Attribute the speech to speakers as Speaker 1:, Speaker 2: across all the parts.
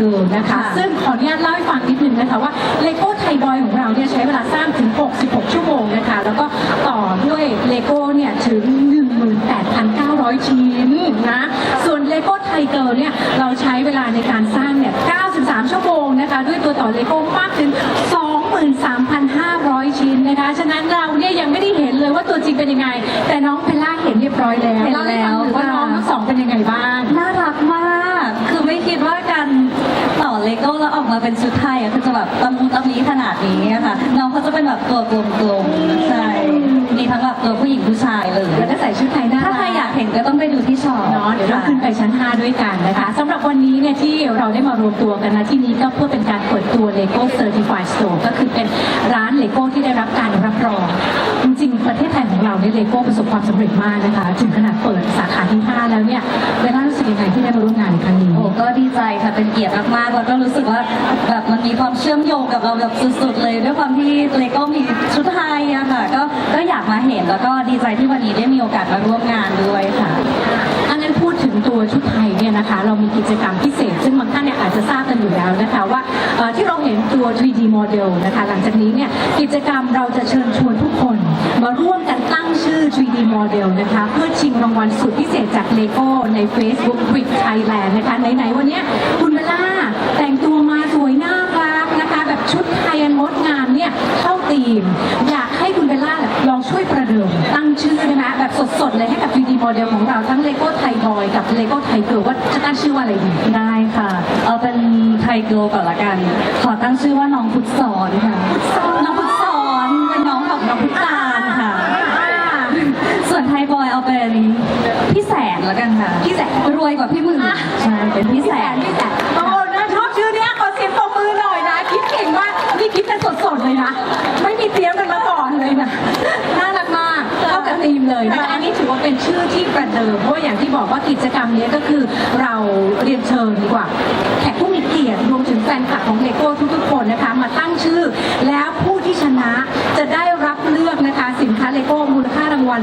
Speaker 1: เกิร์ลนะคะค่ะซึ่งขออนุญาตเล่าให้ฟังนิดนึงนะคะว่าเลโก้ไทบอยของเราเนี่ยใช้เวลาสร้างถึง 66 ชั่วโมงนะคะ แล้วก็ต่อด้วยเลโก้เนี่ยถึง 18,900 ชิ้นนะ ส่วนเลโก้ไทเกิร์ลเนี่ยเราใช้เวลาในการสร้างเนี่ย 93 ชั่วโมงนะคะ ด้วยตัวต่อเลโก้มากถึง 23,500 ชิ้นนะคะ ฉะนั้นเราเนี่ยยังไม่ได้เห็นเลยว่าตัวจริงเป็นยังไง แต่น้องเพลล่าเห็นเรียบร้อยแล้ว
Speaker 2: เห็นแล้ว
Speaker 1: เล่าให้ฟังหน่อยว่าน้องทั้งสองเป็นยังไงบ้าง
Speaker 2: น่ารักมาก คือไม่คิดว่าการต่อ เลโก้แล้วออกมาเป็นชุดไทยอะคือจะแบบตะมุตะมีขนาดนี้อะค่ะน้องเขาจะเป็นแบบตัวกลมๆใช่มีทั้งแบบตัวผู้หญิงผู้ชายเลย
Speaker 1: แล้วก็ใส่ชุดไทยน่า
Speaker 2: ถ้า
Speaker 1: รัก
Speaker 2: ใครอยากเห็นก็ต้องไปดูที่ช็อป
Speaker 1: เนาะเดี๋ยวเราขึ้นไปชั้น 5 ด้วยกันนะคะสำหรับวันนี้เนี่ยที่เราได้มารวมตัวกันนะที่นี้ก็เพื่อเป็นการเปิดตัว Lego Certified Store ก็คือเป็นร้านเลโก้ที่ได้รับการรับรอง จริงๆประเทศไทยของเราเนี่ยเลโก้ประสบความสำเร็จมากนะคะถึงขนาดเปิดสาขาที่ 5 แล้วเนี่ยเลล่ารู้สึกยังไงที่ได้มาร่วมงานในครั้งนี้
Speaker 2: โอ้ก็ดีใจค่ะเป็นเกียรติมากๆแล้วก็รู้สึกว่าแบบมันมีความเชื่อมโยงกับเราแบบสุดๆ เลยด้วยความที่เลโก้มีชุดไทยอะค่ะก็ก็อยากมาเห็นแล้วก็ดีใจที่วันนี้ได้มีโอกาสมาร่วมงานด้วยค่ะ
Speaker 1: งตัวชุดไทยเนี่ยนะคะเรามีกิจกรรมพิเศษ ซึ่งบางท่านเนี่ยอาจจะทราบกันอยู่แล้วนะคะว่าที่เราเห็นตัว 3D model นะคะหลังจากนี้เนี่ยกิจกรรมเราจะเชิญชวนทุกคน มาร่วมกันตั้งชื่อ 3D model นะคะเพื่อชิงรางวัลสุดพิเศษจาก Lego ใน Facebook Quick Thailand นะคะไหนๆวันเนี้ยคุณเบล่าแต่งตัวมาสวยน่ารักนะคะ แบบชุดไทยอันงดงามเนี่ยเข้าธีมอยาก ให้กับ 3D model ของเราทั้ง Lego ไทยบอยกับ Lego ไทยเกิร์ลว่าจะตั้งชื่อว่าอะไรดี
Speaker 2: ได้ค่ะ เอาเป็นไทยเกิลก่อนละกัน ขอตั้งชื่อว่าน้องพุทธสอนค่ะ น้องพุทธสอนเป็นน้องของน้องพุทธตาลค่ะ ส่วนไทยบอยเอาเป็นพี่แสนละกันค่ะ
Speaker 1: พี่แสน
Speaker 2: รวยกว่าพี่หมื่นใช่ เป็นพี่แสน
Speaker 1: พี่แสนโอ้น่าชอบชื่อเนี้ยขอเสียงปรบมือหน่อยนะ คิดเก่งมาก นี่คิดกันสดๆเลยนะ ไม่มีเตรียมกันมาก่อนเลยนะ น่ารัก ธีมเลยนะคะอันนี้ถือว่าเป็นชื่อที่ประเดิมเพราะว่าอย่างที่บอกว่ากิจกรรมเนี้ยก็คือเราเรียนเชิญดีกว่า แขกผู้มีเกียรติรวมถึงแฟนคลับของเลโก้ทุกๆคนนะคะ มาตั้งชื่อ แล้วผู้ที่ชนะจะได้รับเลือกนะคะ สินค้าเลโก้มูลค่ารางวัล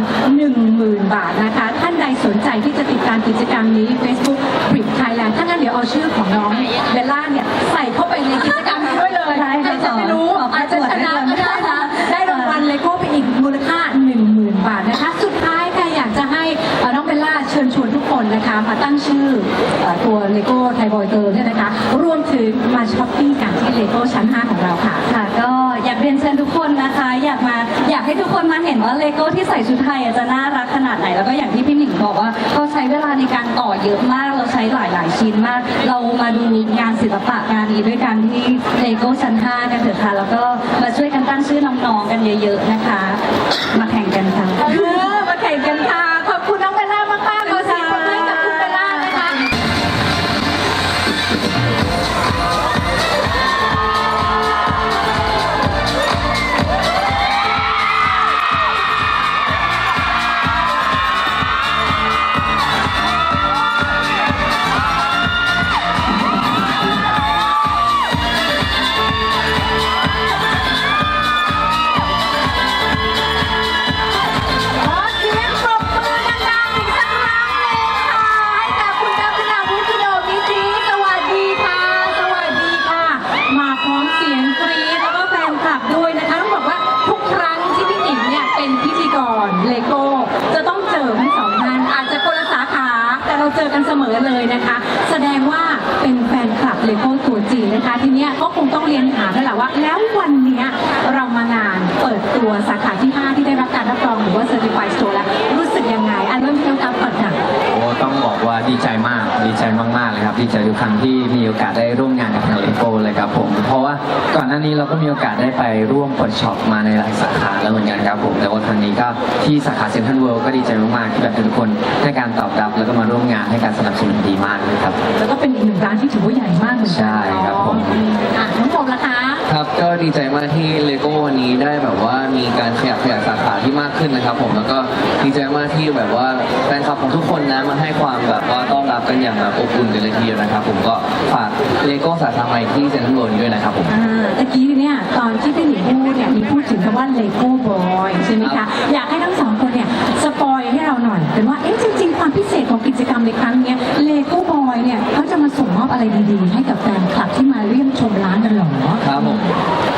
Speaker 1: 10,000 บาทนะคะ ท่านใดสนใจที่จะติดตามกิจกรรมนี้ Facebook b r i c Thailand ถ้างั้นเดี๋ยวเอาชื่อของน้องเบล มาตั้งชื่อเอ่อตัวเลโก้ไทยบอยเกิร์ลเนี่ยนะคะรวมถึงมาช้อปปิ้งกันที่เลโก้ชั้น 5 ของเราค่ะ
Speaker 2: ค่ะ ก็อยากเรียนเชิญทุกคนนะคะ อยากมาอยากให้ทุกคนมาเห็นว่าเลโก้ที่ใส่ชุดไทยอะจะน่ารักขนาดไหน แล้วก็อย่างที่พี่หนิงบอกว่าเราใช้เวลาในการต่อเยอะมากเราใช้หลาย ๆ ชิ้นมาก เรามาดูงานศิลปะงานนี้ด้วยกันที่เลโก้ชั้น 5 กันเถอะค่ะแล้วก็มาช่วยกันตั้งชื่อน้อง ๆ กันเยอะ ๆ นะคะ มาแข่งกันค่ะ
Speaker 1: กันเสมอเลยนะคะ แสดงว่าเป็นแฟนคลับเลโก้ตัวจริงนะคะ ทีเนี้ยก็คงต้องเรียนถามแล้วแหละว่า แล้ววันเนี้ยเรามางานเปิดตัวสาขาที่ 5 ที่ได้รับการรับรองหรือว่า Certified Store แล้วรู้สึกยังไงอันเริ่มที่น้องกับก่อนค่ะ
Speaker 3: โอ้ต้องบอกว่าดีใจมาก ดีใจมากๆเลยครับ ดีใจทุกครั้งที่มีโอกาสได้ร่วมงานกับทางเลโก้เลยครับผม เพราะว่าก่อนหน้านี้เราก็มีโอกาสได้ไปร่วมเปิดช็อปมาในหลายสาขาแล้วเหมือนกันครับผม แต่ว่าครั้งนี้ก็ที่สาขาเซ็นทรัลเวิลด์ก็ดีใจมากๆที่แบบทุกคนให้การตอบรับแล้วก็มาร่วมงานให้การสนับสนุนดีมากเลยครับ
Speaker 1: แล้วก็เป็นอีกหนึ่งร้านที่ถือว่าใหญ่มากเหมือนกั
Speaker 3: ใช่ครับผม
Speaker 1: อะน้องผมล่ะคะ
Speaker 4: ครับก็ดีใจมากที่เลโก้วันนี้ได้แบบว่ามีการขยับขยายสาขาที่มากขึ้นนะครับ ผมแล้วก็ดีใจมากที่แบบว่าแฟนคลับของทุกคนนะมันให้ความแบบว่าต้อนรับกันอย่างแบบอบอุ่นกันเลยทีเดียวนะครับ ผมก็ฝากเลโก้สาขาใหม่ที่เซ็นทรัลเวิลด์นี้ด้วยนะครับผม
Speaker 1: อ่าตะกี้เนี่ยตอนที่พี่หนิงพูดเนี่ยมีพูดถึงคำว่าเลโก้บอยใช่ไหม
Speaker 4: ครั
Speaker 1: คะ
Speaker 4: บ
Speaker 1: อยากให้ทั้งสองคนเนี่ยสปอยให้เราหน่อยเป็นว่าเอ๊ะจริงๆ ความพิเศษของกิจกรรมในครั้งเนี้เลโก้บอยเนี่ยเขาจะมาส่งมอบอะไรดีๆ ให้กับแฟนคลับที่มาเยี่ยมชมร้านกันเหรอ
Speaker 4: ครับผม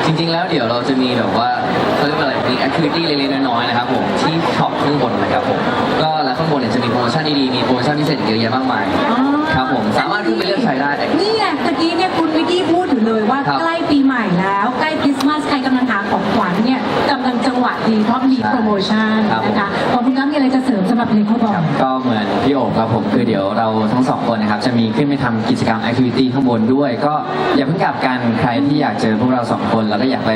Speaker 4: จริงๆ แล้วเดี๋ยวเราจะมีแบบว่าเขาเรียกว่าอะไรมีแอคทิวิตี้เล็กๆน้อยๆนะครับผมที่ช็อปข้างบนนะครับผมก็แล้วข้างบนเนี่ยจะมีโปรโมชั่นดีๆมีโปรโมชั่นพิเศษอีกเยอะแยะมากมาย
Speaker 1: อ๋อ
Speaker 4: ครับผมสามารถขึ้นไปเลือกใช้ได้
Speaker 1: นี่ไงตะกี้เนี่ยคุณวิกกี้พูดอยู่เลยว่า
Speaker 4: ครับ
Speaker 1: ใกล้ปีใหม่แล้ว ใกล้คริสต์มาสใครกำลังหาของขวัญเนี่ยกำลังจังหวะดีเพราะมี
Speaker 3: ใช่
Speaker 1: โปรโมชั่น
Speaker 3: ครับผม
Speaker 1: นะคะขอบคุณ ครับมีอะไรจะเสริมสำหรับเลโก้บอย
Speaker 3: ก็เหมือนพี่โอบครับผมคือเดี๋ยวเราทั้งสองคนนะครับ จะมีขึ้นไปทำกิจกรรมแอคทิวิตี้ข้างบนด้วย ก็อย่าเพิ่งกลับกันใครที่อยากเจอพวกเราสองคน แล้วก็อยากไป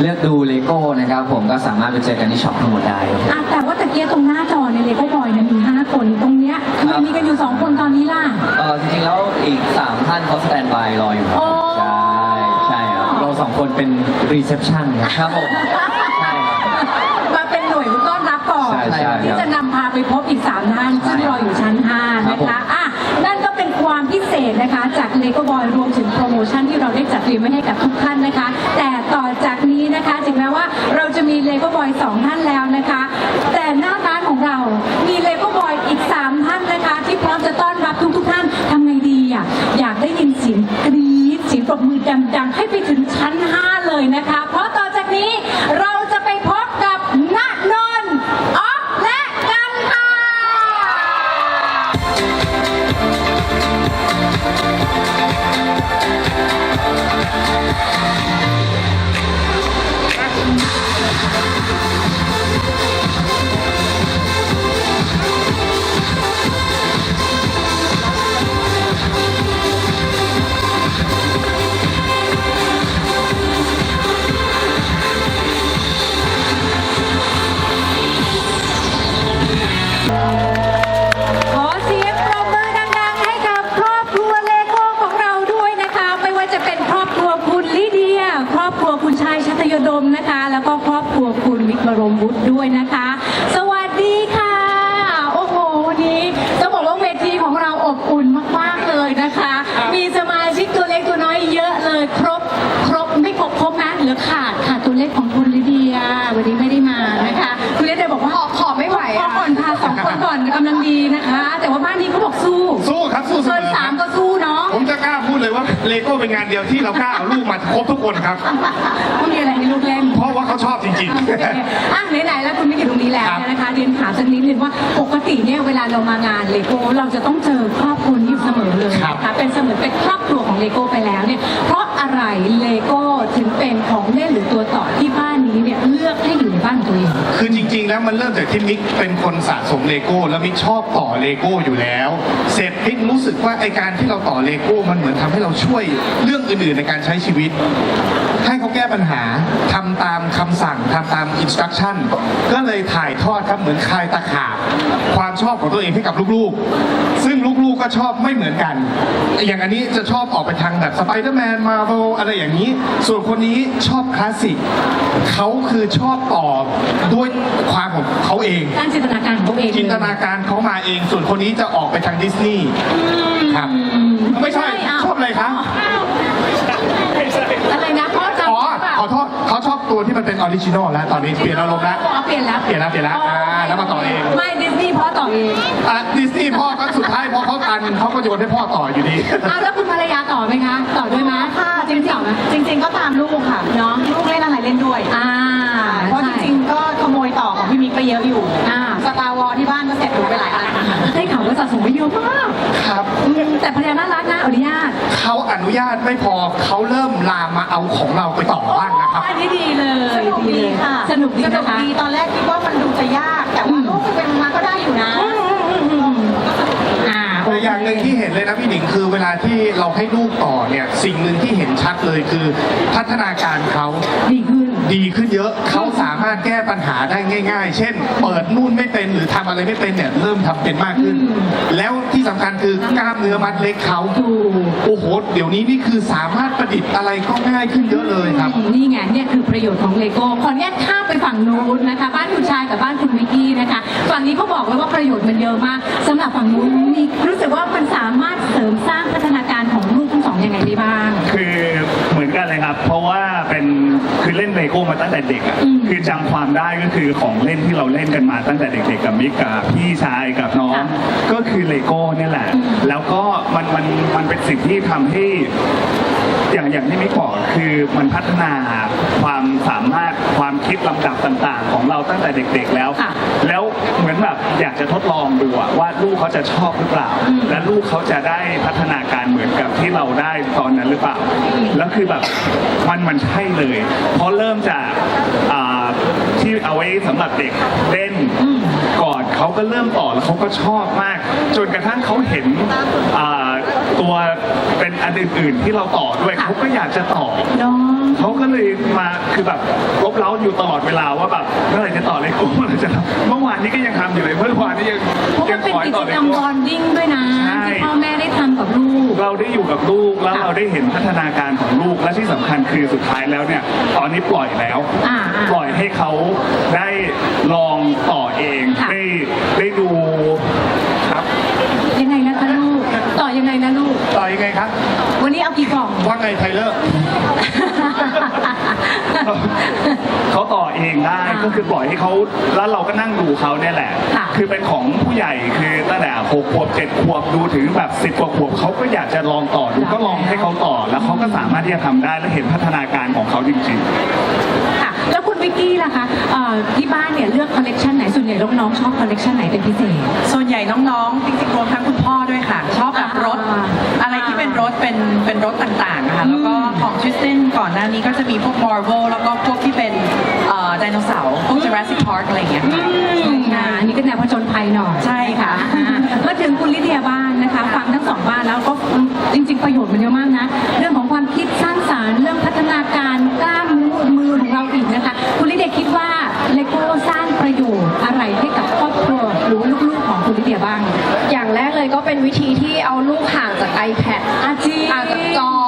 Speaker 3: เลือกดูเลโก้นะครับ ผมก็สามารถไปเจอกันที่ช็อปข้างบนได้ครับผม
Speaker 1: อะแต่ว่าตะเกียตรงหน้าจอในเลโก้บอยเนี่ยมี5คนตรงเนี้ยทำไมมีกันอยู่2คนตอนนี้ล่ะ
Speaker 4: เออจริงๆแล้วอีก 3 ท่านเขาสแตนบายรออยู่ครับ
Speaker 1: โอ้
Speaker 3: ใช่ใช่ครับ เราสองคนเป็นรีเซพชันครับ
Speaker 4: ครับผม ใช่ครับ
Speaker 1: มาเป็นหน่วยต้อนรับก่อน
Speaker 3: ใช่ใช่ครับ
Speaker 1: ที่จะนำพา ไปพบอีก3ท่านซึ่งรออยู่ชั้น5
Speaker 4: ครั
Speaker 1: นะ
Speaker 4: บผม
Speaker 1: คะอะนั่นก็เป็นความพิเศษนะคะ จากเลโก้บอยรวมถึงโปรโมชั่นที่เราได้จัดเตรียมไว้ให้กับทุกท่านนะคะ แต่ต่อจากนี้นะคะถึงแม้ว่าเราจะมีเลโก้บอยสองท่านแล้วนะคะ แต่หน้าร้านของเรามีเลโก้บอยอีก 3 ท่านนะคะ ที่พร้อมจะต้อนรับทุกทุกๆท่านทำไงดีอะอยากได้ยินเสียงกรี๊ดเสียงปรบมือดังๆให้ไปถึงชั้น 5 เลยนะคะ เพราะต่อจากนี้เรา ชายชัตยดมนะคะ แล้วก็ครอบครัวคุณวิกบรมวุฒิด้วยนะคะ สวัสดีค่ะ โอ้โหวันนี้ต้องบอกว่าเวทีของเราอบอุ่นมากๆเลยนะคะ มีสมาชิกตัวเล็กตัวน้อยเยอะเลย ครบครบไม่ครบครบนะเหลือขาดขาดตัวเล็กของคุณลิเดีย วันนี้ไม่ได้มานะคะคุณลิเดียบอกว่าขอไม่ไหวขอก่อนค่ะสองคนก่อนกำลังดีนะคะ
Speaker 5: โก้เป็นงานเดียวที่เรากล้าเอาลูกมาครบทุกคนครับ
Speaker 1: ก็มีอะไรให้ลูกเล่น
Speaker 5: เพราะว่าเขาชอบจริง
Speaker 1: อะไหนๆแล้วคุณไม่อยู่ตรงนี้แล้วเนี่ยนะคะเรียนถามสักนิดนึงว่าปกติเนี่ยเวลาเรามางานเลโก้เราจะต้องเจอครอบครัวนี้อยู่เสมอเลย
Speaker 5: ครับ
Speaker 1: นะคะเป็นเสมือนเป็นครอบครัวของเลโก้ไปแล้วเนี่ยเพราะอะไรเลโก้ถึงเป็นของเล่นหรือตัวต่อที่
Speaker 5: ๆคือจริงๆแล้วมันเริ่มจากที่มิกเป็นคนสะสมเลโก้ แล้วมิกชอบต่อเลโก้อยู่แล้ว เสร็จมิกรู้สึกว่าไอการที่เราต่อเลโก้มันเหมือนทำให้เราช่วยเรื่องอื่นๆในการใช้ชีวิตให้เขาแก้ปัญหาทำตามคำสั่งทำตามอินสตรักชั่นก็เลยถ่ายทอดครับเหมือนคลายตะขาบความชอบของตัวเองให้กับลูกๆ ซึ่งลูกๆ ก็ชอบไม่เหมือนกัน อย่างอันนี้จะชอบออกไปทางแบบสไปเดอร์แมนมาโวอะไรอย่างนี้ ส่วนคนนี้ชอบคลาสสิกเขาคือชอบต่อด้วยความของเขาเอง
Speaker 1: การจินตนาการของตัวเองเลย
Speaker 5: จินตนาการเขามาเอง ส่วนคนนี้จะออกไปทางดิสนีย์ครับ ไม่ใช่
Speaker 1: ไม่ใช่อ้าว
Speaker 5: ชอบอะไรคะ
Speaker 1: อะไรนะพ่อจำ
Speaker 5: อ๋อ
Speaker 1: หรือเปล่า
Speaker 5: ขอโทษ เขาชอบตัวที่มันเป็นออริจินอลแล้วตอนนี้เปลี่ยนอารมณ์แล้ว
Speaker 1: อ๋อเปลี่ยนแล้ว
Speaker 5: เปลี่ยนแล้วเปลี่ยนแล้วอ่าแล้วมาต่อเอง
Speaker 1: ไม่ดิสนีย์พ่อต่อเอง
Speaker 5: อะดิสนีย์พ่อก็สุดท้ายพอเขาตันเขาก็โยนให้พ่อต่ออยู่ดี
Speaker 1: อ้าวแล้วคุณภรรยาต่อไหมคะ ต่อด้วยไหม
Speaker 6: ค่ะจ
Speaker 1: จริ
Speaker 6: ริ
Speaker 1: ง
Speaker 6: ง
Speaker 1: ๆต่อไหม
Speaker 6: ๆจริง ๆ ก็ตามลูกค่ะ
Speaker 1: เนาะ
Speaker 6: ลูกเล่นอะไรเล่นด้วย
Speaker 1: อ่า
Speaker 6: เพราะจริงๆก็ขโมยต่อของพี่มิกไปเยอะอยู่
Speaker 1: อ่า
Speaker 6: สตาร์วอลที่บ้านก็เสร็จหนูไปหลายอัน นะคะ
Speaker 1: ได้ข่าวว่าสะสมไปเยอะมาก
Speaker 5: ครับ
Speaker 1: อืมแต่ภรรยาน่ารักนะอนุญาต
Speaker 5: เขาอนุญาตไม่พอเขาเริ่มลามมาเอาของเราไปต่อบ้างนะครับ
Speaker 1: อันนี้ดีเลย
Speaker 6: สนุกดีค่ะ
Speaker 1: สนุกดี
Speaker 6: สนุ
Speaker 1: นะ
Speaker 6: ก
Speaker 1: คะ
Speaker 6: ดีตอนแรกคิดว่ามันดูจะยาก แต่ว่าลูกไปเป็นมาก็ได้อยู่นะ
Speaker 1: อ่าโอ
Speaker 5: แต่อย่างหนึ่งที่เห็นเลยนะพี่หนิงคือเวลาที่เราให้ลูกต่อเนี่ย สิ่งหนึ่งที่เห็นชัดเลยคือพัฒนาการเขา
Speaker 1: ดีขึ้น
Speaker 5: ดีขึ้นเยอะเขาสามารถแก้ปัญหาได้ง่าย ๆ เช่น เปิดนู่นไม่เป็นหรือทำอะไรไม่เป็นเนี่ยเริ่มทำเป็นมากขึ้น แล้วที่สำคัญคือกล้ามเนื้อมัดเล็กเขา
Speaker 1: ถูก
Speaker 5: โอ้โหเดี๋ยวนี้นี่คือสามารถประดิษฐ์อะไรก็ง่ายขึ้นเยอะเลยครับ
Speaker 1: นี่ไงเนี่ยคือประโยชน์ของเลโก้ขออนุญาตข้ามไปฝั่งนู้นนะคะ บ้านคุณชายกับบ้านคุณวิกกี้นะคะ ฝั่งนี้เขาบอกเลยว่าประโยชน์มันเยอะมากสำหรับฝั่งนู้นมีรู้สึกว่า ก้
Speaker 7: มาตั้งแต่เด็กอะ
Speaker 1: อืม
Speaker 7: คือจำความได้ก็คือของเล่นที่เราเล่นกันมาตั้งแต่เด็กๆกับมิกกับพี่ชายกับน้อง
Speaker 1: ค่ะ
Speaker 7: ก็คือเลโก้เนี่ยแหละ
Speaker 1: อืม
Speaker 7: แล้วก็มันมันมันเป็นสิ่งที่ทำให้ อย่างอย่างที่มิกบอกคือมันพัฒนาความสามารถความคิดลำดับต่างๆ ของเราตั้งแต่เด็กๆแล้ว
Speaker 1: ค่ะ
Speaker 7: แล้วเหมือนแบบอยากจะทดลองดูอะว่าลูกเขาจะชอบหรือเปล่า
Speaker 1: อืม
Speaker 7: และลูกเขาจะได้พัฒนาการเหมือนกับที่เราได้ตอนนั้นหรือเปล่า แล้วคือแบบมันมันใช่เลย เพราะเริ่มจากอ่าที่เอาไว้สำหรับเด็กเล่นก่อน เขาก็เริ่มต่อแล้วเขาก็ชอบมาก จนกระทั่งเขาเห็นตัวเป็นอันอื่นๆที่เราต่อด้วยเขาก็อยากจะต่อ
Speaker 1: เนาะ
Speaker 7: เขาก็เลยมาคือแบบรบเร้าอยู่ตลอดเวลาว่าแบบเมื่อไหร่จะต่อเลโก้เมื่อไหร่จะทำเมื่อวานนี้ก็ยังทำอยู่เลยเมื่อวานนี้ยัง
Speaker 1: เพราะ
Speaker 7: ยั
Speaker 1: มัน
Speaker 7: ง
Speaker 1: เป็น
Speaker 7: ขอให้
Speaker 1: กิ
Speaker 7: ต่
Speaker 1: จ
Speaker 7: อเล
Speaker 1: กรรม
Speaker 7: โก้
Speaker 1: บอนดิ้งด้วยนะ
Speaker 7: ใช่
Speaker 1: ที่พ่อแม่ได้ทำกับลูก
Speaker 7: เราได้อยู่กับลูกแล้วเราได้เห็นพัฒนาการของลูกและที่สำคัญคือสุดท้ายแล้วเนี่ย ตอนนี้ปล่อยแล้ว
Speaker 1: อ่าอ่า
Speaker 7: ปล่อยให้เขาได้ลองต่อเอง
Speaker 1: ค่ะ
Speaker 7: ได้ได้ดูครับ
Speaker 1: ยังไงนะคะลูก ต่อยังไงนะลูก
Speaker 5: ต่อยังไงครับ
Speaker 1: วันนี้เอากี่กล่อง
Speaker 5: ว่าไงไทเลอร์
Speaker 7: เขาต่อเองได้
Speaker 1: อ่า
Speaker 7: ก็คือปล่อยให้เขาแล้วเราก็นั่งดูเขาเนี่ยแหละ
Speaker 1: ค่ะ
Speaker 7: คือเป็นของผู้ใหญ่คือตั้งแต่หกขวบเจ็ดขวบดูถึงแบบสิบกว่าขวบเขาก็อยากจะลองต่อดูก็ลองให้เขาต่อ แล้วเขาก็สามารถที่จะทำได้และเห็นพัฒนาการของเขาจริงๆ
Speaker 1: ล่ะคะเอ่อที่บ้านเนี่ยเลือกคอลเลกชันไหนส่วนใหญ่น้องๆชอบคอลเลกชันไหนเป็นพิเศษ
Speaker 6: ส่วนใหญ่น้องๆจริงๆรวมทั้งคุณพ่อด้วยค่ะ ชอบแบบรถ
Speaker 1: อ่า
Speaker 6: อะไรที่เป็นรถเป็นเป็นรถต่างๆนะคะแล้วก็ของทริสตินก่อนหน้านี้ก็จะมีพวก Marvel แล้วก็พวกที่เป็นเอ่อไดโนเสาร์พวก Jurassic Park อะไรอย่างเงี้ยค่ะ
Speaker 1: อ่าอันนี้ก็แนวผจญภัยหน่อย
Speaker 6: ใช่ค่ะ
Speaker 1: อ่ามาถึงคุณลิเดียบ้านนะคะ ฟังทั้งสองบ้านแล้วก็จริง ๆ ประโยชน์มันเยอะมากนะ เรื่องของความคิดสร้างสารรค์เรื่องพัฒนาการกล้ามมือ คะคุณลิเดียคิดว่าเลโก้สร้างประโยชน์อะไรให้กับครอบครัวหรือลูกๆของคุณลิเดียบ้าง
Speaker 8: อย่างแรกเลยก็เป็นวิธีที่เอาลูกห่างจาก iPad
Speaker 1: อาจี
Speaker 8: ห่างจากจอที่แบบดู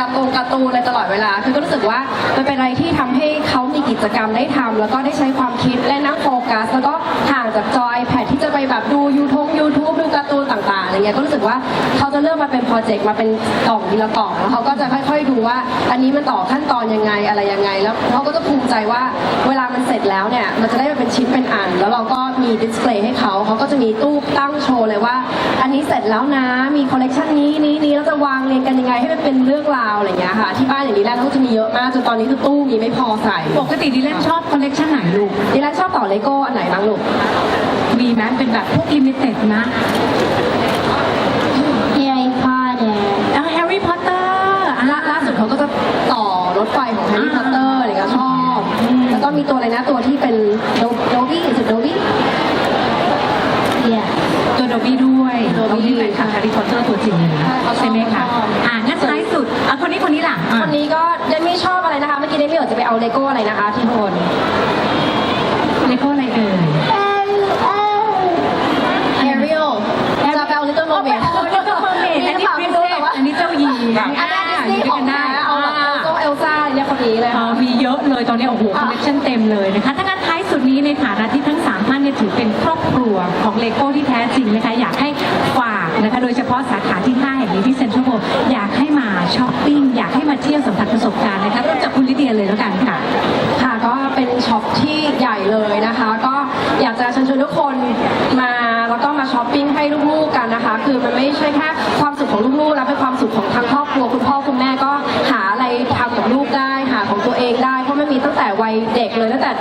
Speaker 8: การ์ตูนการ์ตูนอะไรตลอดเวลา คือก็รู้สึกว่ามันเป็นอะไรที่ทำให้เขามีกิจกรรมได้ทำแล้วก็ได้ใช้ความคิดและนั่งโฟกัส แล้วก็ห่างจากจอ iPad ที่จะไปแบบดู YouTube YouTube ดูการ์ตูนต่างๆอะไรเงี้ยก็รู้สึกว่าเขาจะเริ่มมาเป็นโปรเจกต์มาเป็นกล่องทีละกล่องแล้วเขาก็จะค่อยๆดูว่า อันนี้มันต่อขั้นตอนยังไงอะไรยังไง แล้วเขาก็จะภูมิใจว่าเวลามันเสร็จแล้วเนี่ยมันจะได้มาเป็นชิ้นเป็นอัน แล้วเราก็มีดิสเพลย์ให้เขาเขาก็จะมีตู้ตั้งโชว์เลยว่า อั นนี้เสร็จแล้วนะ มีคอลเลกชันนี้นี้นี้แล้วจะวางเรียงกันยังไงให้มันเป็นเรื่องราวอะไรอย่างเงี้ยค่ะ ที่บ้านอย่างนี้แรกก็จะมีเยอะมากจนตอนนี้คือตู้มีไม่พอใส่
Speaker 1: ปกติดิแลนชอบคอลเลกชันไหนลูก
Speaker 8: ดิแลนชอบต่อเลโก้อันไหนบ้างลูก
Speaker 1: มีไหมเป็นแบบพวกลิมิเต็ดนะ
Speaker 8: Harry Potter
Speaker 1: แล้วแฮร์รี่พอตเตอร์
Speaker 8: ล่าล่าสุดเขาก็จะต่อรถไฟของแฮร์รี่พอตเตอร์อะไรก็ชอบ แล้วก็มีตัวอะไรนะตัวที่เป็นโดโดบี้สุดโดบี้เนี่ย
Speaker 1: ตัว โดบี้ด้วย
Speaker 8: โด
Speaker 1: โด
Speaker 8: บี้
Speaker 1: บี้เป็นค่ะแฮร์รี่พอตเตอร์ตัวจริงเลยนะ
Speaker 8: ใช่เขาชอบ
Speaker 1: ใช่ไหมคะ
Speaker 8: เขาชอบ
Speaker 1: อ่างั้นท้ายสุดอะคนนี้คนนี้ล่ะอะ
Speaker 8: คนนี้ก็เดมี่ชอบอะไรนะคะ เมื่อกี้เดมี่บอกจะไปเอาเลโก้อะไรนะคะที่โทน
Speaker 1: เลโก้อะไรเอ่ย
Speaker 8: แฮร์ริโอจะไปเอาลิตเติ้ลโมเมนต์
Speaker 1: โอ้ลิตเติ้ลโมเมนต์อันนี้พรินเซสอันนี้เจ้าหญิง
Speaker 8: อันนี้ดิสนีย์ของแท้เอาแบบเอลโซเอลซ่าเนี่ยคนนี้เลย
Speaker 1: อ๋อ
Speaker 8: ค่ะ
Speaker 1: มีเยอะเลยตอนนี้โอ้โหคอลเลคชันเต็มเลยนะคะถ้างั้นท้ายสุด นี้ในฐานะที่ทั้งสามท่านเนี่ยถือเป็นครอบครัวของเลโก้ที่แท้จริงนะคะอยากให้ฝากนะคะโดยเฉพาะสาขาที่ 5 แห่งนี้ที่เซ็นทรัลเวิลด์อยากให้มาช้อปปิ้งอยากให้มาเที่ยวสัมผัสประสบการณ์นะคะเริ่มจากคุณลิเดียเลยแล้วกันค่ะ
Speaker 8: ค่ะก็เป็นช็อปที่ใหญ่เลยนะคะ ก็อยากจะเชิญชวนทุกคนมาแล้วก็มาช้อปปิ้งให้ลูกๆกันนะคะ คือมันไม่ใช่แค่ความสุขของลูกๆแล้วเป็นความสุขของทั้งครอบครัวคุณพ่อคุณแม่ก็หาอะไรทำกับลูกได้หาของตัวเองได้ มันมีตั้งแต่วัยเด็กเลยตั้งแต่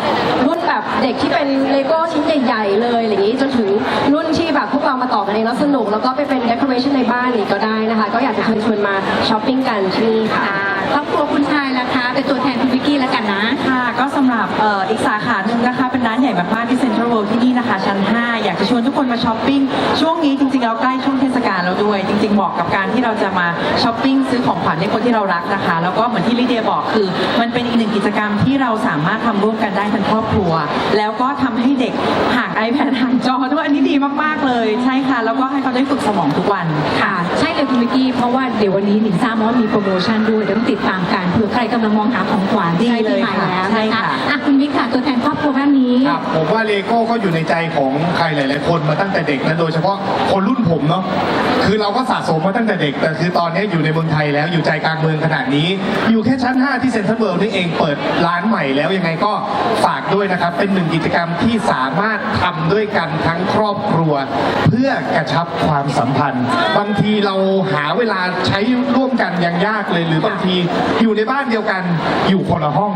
Speaker 8: รุ่นแบบเด็กที่เป็นเลโก้ชิ้นใหญ่ๆเลยอย่างนี้จนถึงรุ่นที่แบบพวกเรามาต่อกันเองแล้วสนุกแล้วก็ไปเป็นเดคอเรชันในบ้านนี่ก็ได้นะคะ ก็อยากจะเชิญชวนมาช้อปปิ้งกันที่นี่ค่ะ
Speaker 1: ค่ะครอบครัวคุณชายล่ะคะ เป็นตัวแทนคุณวิกกี้แล้วกันนะ
Speaker 6: ค่ะก็สำหรับเอ่ออีกสาขาหนึ่งนะคะ เป็นร้านใหญ่มากๆที่เซ็นทรัลเวิลด์ที่นี่นะคะ ชั้น 5 อยากจะชวนทุกคนมาช้อปปิ้ง ช่วงนี้จริงๆเราใกล้ช่วงเทศกาลแล้วด้วย จริงๆเหมาะกับการที่เราจะมาช้อปปิ้งซื้อของขวัญให้คนที่เรารักนะคะ แล้วก็เหมือนที่ลิเดียบอกคือ มันเป็นอีกหนึ่งกิจกรรมที่เราสามารถทำร่วมกันได้ทั้งครอบครัว แล้วก็ทำให้เด็กห่าง iPad ห่างจอด้วยอันนี้ดีมากๆเลย ใช่ค่ะ แล้วก็ให้เขาได้ฝึกสมองทุกวัน
Speaker 1: ค่ะ ใช่เลยคุณวิกกี้เพราะว่าเดี๋ยววันนี้หนิงทราบมาว่ามีโปรโมชั่นด้วยเดี๋ยวต้องติดตามกันเผื่อใครกำลังมองหาของขวัญ
Speaker 6: ดี
Speaker 1: ใกล้
Speaker 6: เลย
Speaker 1: ปีใหม่
Speaker 6: ค่ะ
Speaker 1: แล้ว
Speaker 6: ใช่
Speaker 1: นะคะ
Speaker 6: ค่ะ
Speaker 1: อะคุณวิกค่ะตัวแทนครอบครัวบ้านนี้
Speaker 5: ครับผมว่าเลโก้ก็อยู่ในใจของใครหลาย ๆ คนมาตั้งแต่เด็กนะโดยเฉพาะคนรุ่นผมเนาะคือเราก็สะสมมาตั้งแต่เด็ก แต่คือตอนนี้อยู่ในเมืองไทยแล้วอยู่ใจกลางเมืองขนาดนี้ อยู่แค่ชั้น 5 ที่เซ็นทรัลเวิลด์นี่เองเปิดร้านใหม่แล้วยังไงก็ฝากด้วยนะครับ เป็นหนึ่งกิจกรรมที่สามารถทำด้วยกันทั้งครอบครัว เพื่อกระชับความสัมพันธ์ บางทีเราหาเวลาใช้ร่วมกันยังยากเลย หรือบางทีอยู่ในบ้านเดียวกันอยู่คนละห้อง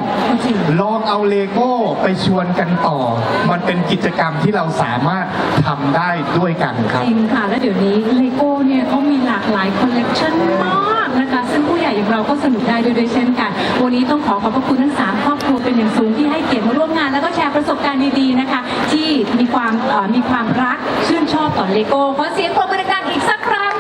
Speaker 5: ลองเอาเลโก้ไปชวนกันต่อ มันเป็นกิจกรรมที่เราสามารถทำได้ด้วยกันครับ
Speaker 1: จริงค่ะ แล้วเดี๋ยวนี้เลโก้เนี่ยเขามีหลากหลายคอลเลกชันมากนะคะ ซึ่งผู้ใหญ่อย่างเราก็สนุกได้ด้วยด้วยเช่นกัน วันนี้ต้องขอขอบพระคุณทั้งสามครอบครัวเป็นอย่างสูงที่ให้เกียรติมาร่วมงาน แล้วก็แชร์ประสบการณ์ดีๆนะคะ ที่มีความเอ่อมีความรักชื่นชอบต่อเลโก้ขอเสียงปรบมือดังๆอีกสักครั้ง